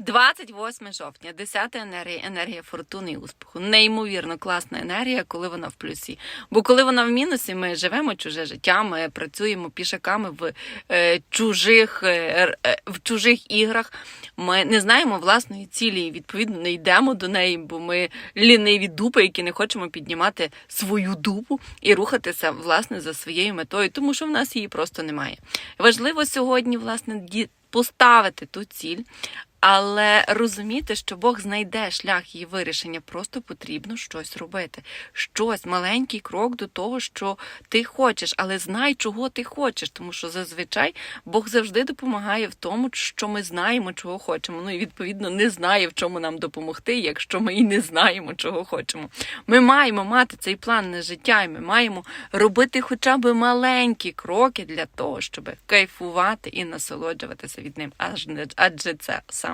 28 жовтня, 10 енергія, енергія фортуни і успіху. Неймовірно класна енергія, коли вона в плюсі. Бо коли вона в мінусі, ми живемо чуже життя, ми працюємо пішаками в е, чужих е, е, в чужих іграх. Ми не знаємо власної цілі, і відповідно не йдемо до неї, бо ми ліниві дупи, які не хочемо піднімати свою дупу і рухатися власне за своєю метою, тому що в нас її просто немає. Важливо сьогодні, власне, поставити ту ціль, але розуміти, що Бог знайде шлях її вирішення, просто потрібно щось робити. Щось, маленький крок до того, що ти хочеш, але знай, чого ти хочеш, тому що зазвичай Бог завжди допомагає в тому, що ми знаємо, чого хочемо. Ну і відповідно не знає, в чому нам допомогти, якщо ми і не знаємо, чого хочемо. Ми маємо мати цей план на життя, і ми маємо робити хоча б маленькі кроки для того, щоб кайфувати і насолоджуватися від ним. Адже це саме